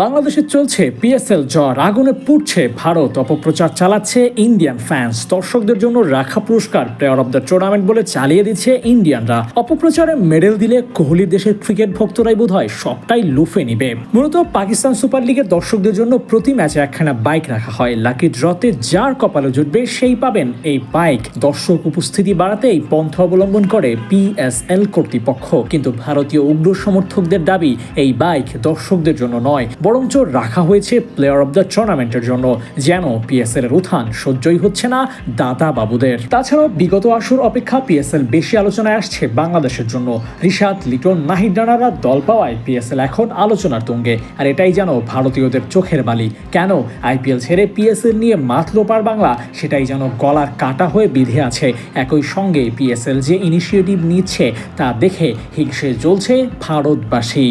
বাংলাদেশে চলছে পিএসএল জ্বর, আগুনে পুড়ছে ভারত। অপপ্রচার চালাচ্ছে ইন্ডিয়ান ফ্যান্স দর্শকদের জন্য রাখা পুরস্কার প্লেয়ার অব দ্য টুর্নামেন্ট বলে চালিয়ে দিচ্ছে ইন্ডিয়ানরা অপপ্রচারে মেডেল দিলে কোহলি দেশের ক্রিকেট ভক্তরাই বোধ হয় সবটাই লুফে নিবে। মূলত পাকিস্তান সুপার লিগের দর্শকদের জন্য প্রতি ম্যাচে একখানা বাইক রাখা হয়। লাকি ড্রতে যার কপালে জুটবে, সেই পাবেন এই বাইক দর্শক উপস্থিতি বাড়াতে এই পন্থা অবলম্বন করে পিএসএল কর্তৃপক্ষ। কিন্তু ভারতীয় উগ্র সমর্থকদের দাবি, এই বাইক দর্শকদের জন্য নয় বরঞ্চ রাখা হয়েছে প্লেয়ার অব দ্য টুর্নামেন্টের জন্য, যেন পিএসএল এর উত্থান সহ্যই হচ্ছে না দাদা বাবুদের। তাছাড়াও বিগত আসর অপেক্ষা পিএসএল বেশি আলোচনায় আসছে বাংলাদেশের জন্য। রিশাদ, লিটন, নাহিদ রানারা দল পাওয়ায় পিএসএল এখন আলোচনার তুঙ্গে। আর এটাই যেন ভারতীয়দের চোখের বালি। কেন আইপিএল ছেড়ে পিএসএল নিয়ে মাতলো পার বাংলা? সেটাই যেন গলার কাটা হয়ে বিধে আছে। একই সঙ্গে পিএসএল যে ইনিশিয়েটিভ নিচ্ছে, তা দেখে হিংসে জ্বলছে ভারতবাসী।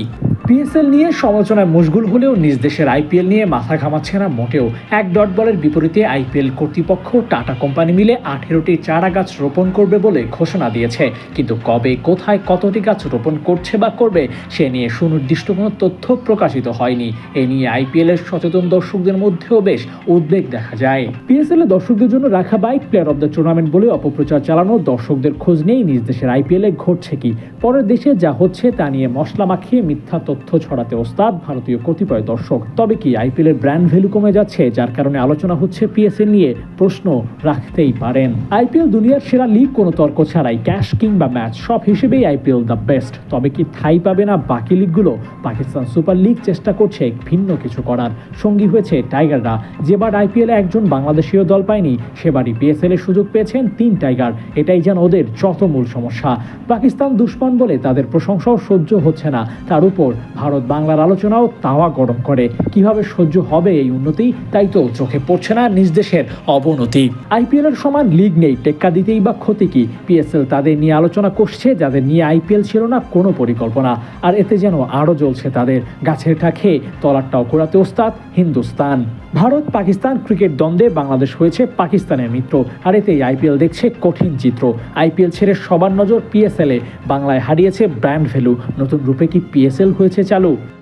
পিএসএল নিয়ে সমালোচনায় মশগুল হলেও নিজ দেশের আইপিএল নিয়ে মাথা ঘামাচ্ছে না মোটেও। এক ডট বলের বিপরীতে আইপিএল কর্তৃপক্ষ টাটা কোম্পানি মিলে আঠেরোটি চারা গাছ রোপণ করবে বলে ঘোষণা দিয়েছে। কিন্তু কবে, কোথায় কতটি গাছ রোপণ করছে বা করবে, সে নিয়ে সুনির্দিষ্ট কোনো তথ্য প্রকাশিত হয়নি। এ নিয়ে আইপিএল এর সচেতন দর্শকদের মধ্যেও বেশ উদ্বেগ দেখা যায়। পিএসএল এ দর্শকদের জন্য রাখা bike player of the tournament বলে অপপ্রচার চালানো দর্শকদের খোঁজ নেই নিজ দেশের আইপিএল এ ঘটছে কি, পরের দেশে যা হচ্ছে তা নিয়ে মশলা মাখিয়ে মিথ্যা তথ্য ছড়াতে ওস্তাদ, ভারতীয় কতিপয় দর্শক। তবে কি আইপিএল এর ব্র্যান্ড ভ্যালু কমে যাচ্ছে, যার কারণে আলোচনা হচ্ছে পিএসএল নিয়ে? প্রশ্ন রাখতেই পারেন। আইপিএল দুনিয়ার সেরা লিগ কোনো তর্ক ছাড়াই ক্যাশ কিংবা ম্যাচ সব হিসেবেই আইপিএল দ্য বেস্ট তবে কি ঠাই পাবে না বাকি লিগগুলো পাকিস্তান সুপার লিগ চেষ্টা করছে ভিন্ন কিছু করার। সঙ্গী হয়েছে টাইগাররা। যেবার আইপিএলে একজন বাংলাদেশীয় দল পায়নি, সেবারই পিএসএল এর সুযোগ পেয়েছেন তিন টাইগার। এটাই যেন ওদের যত মূল সমস্যা। পাকিস্তান দুশ্মন বলে তাদের প্রশংসাও সহ্য হচ্ছে না। তার উপর ভারত বাংলার আলোচনাও তাওয়া গরম করে। কীভাবে সহ্য হবে এই উন্নতি, তাই তো চোখে পড়ছে না নিজ দেশের অবনতি। আইপিএল এর সমান লিগ নেই, টেক্কা দিতেই বা ক্ষতি কি? পিএসএল তাদের নিয়ে আলোচনা করছে, যাদের নিয়ে আইপিএল ছিল না কোনো পরিকল্পনা। আর এতে যেন আরও জ্বলছে তাদের গাছের খেয়ে তলারটাও কোরাতে ওস্তাদ হিন্দুস্তান। ভারত, পাকিস্তান ক্রিকেট দ্বন্দ্বে বাংলাদেশ হয়েছে পাকিস্তানের মিত্র। আর এতেই আইপিএল দেখছে কঠিন চিত্র। আইপিএল ছেড়ে সবার নজর পিএসএল এ। বাংলায় হারিয়েছে ব্র্যান্ড ভ্যালু। নতুন রূপে কি পিএসএল হয়েছে চালু।